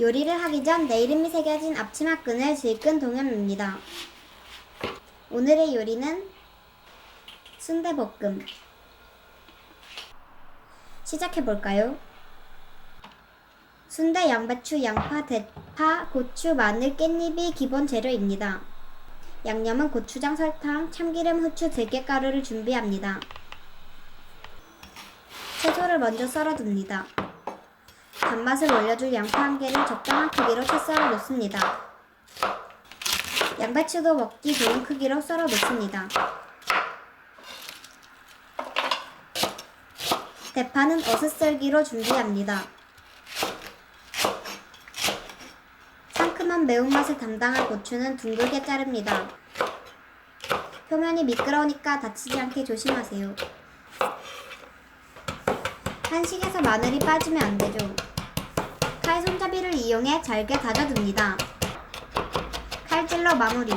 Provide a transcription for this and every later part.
요리를 하기 전 내 이름이 새겨진 앞치마끈을 질끈 동여맵니다. 오늘의 요리는 순대볶음. 시작해 볼까요? 순대, 양배추, 양파, 대파, 고추, 마늘, 깻잎이 기본 재료입니다. 양념은 고추장, 설탕, 참기름, 후추, 들깨가루를 준비합니다. 채소를 먼저 썰어둡니다. 단맛을 올려줄 양파 한 개를 적당한 크기로 채 썰어 놓습니다. 양배추도 먹기 좋은 크기로 썰어 놓습니다. 대파는 어슷썰기로 준비합니다. 상큼한 매운맛을 담당할 고추는 둥글게 자릅니다. 표면이 미끄러우니까 다치지 않게 조심하세요. 한식에서 마늘이 빠지면 안 되죠. 칼 손잡이를 이용해 잘게 다져둡니다. 칼질로 마무리.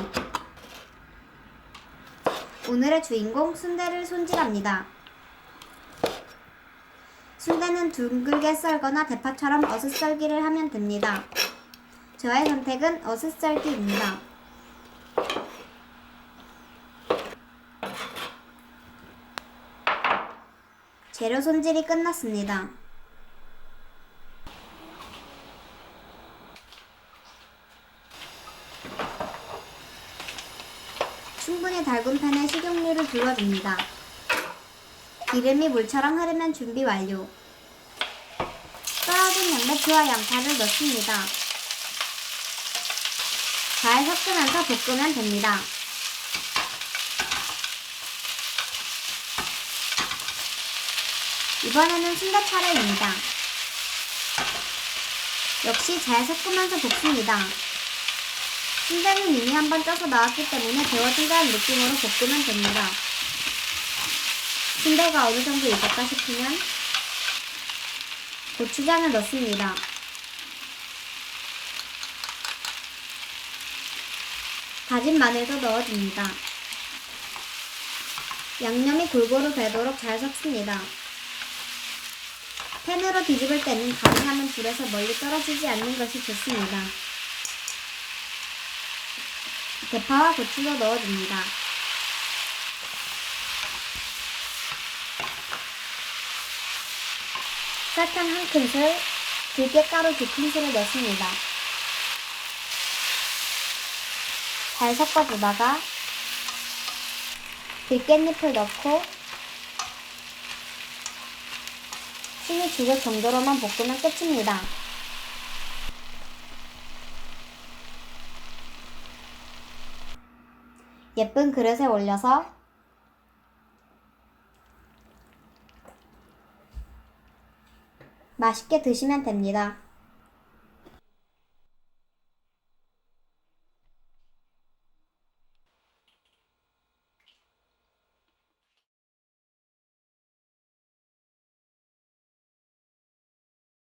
오늘의 주인공 순대를 손질합니다. 순대는 둥글게 썰거나 대파처럼 어슷썰기를 하면 됩니다. 저의 선택은 어슷썰기입니다. 재료 손질이 끝났습니다. 충분히 달군 팬에 식용유를 둘러줍니다. 기름이 물처럼 흐르면 준비 완료. 썰어진 양배추와 양파를 넣습니다. 잘 섞으면서 볶으면 됩니다. 이번에는 순대 차례입니다. 역시 잘 섞으면서 볶습니다. 순대는 이미 한 번 쪄서 나왔기 때문에 데워진다는 느낌으로 볶으면 됩니다. 순대가 어느 정도 익었다 싶으면 고추장을 넣습니다. 다진 마늘도 넣어줍니다. 양념이 골고루 배도록 잘 섞습니다. 팬으로 뒤집을 때는 가능하면 불에서 멀리 떨어지지 않는 것이 좋습니다. 대파와 고추도 넣어줍니다. 설탕 한 큰술, 들깨가루 두 큰술을 넣습니다. 잘 섞어주다가 들깻잎을 넣고 숨이 죽을 정도로만 볶으면 끝입니다. 예쁜 그릇에 올려서 맛있게 드시면 됩니다.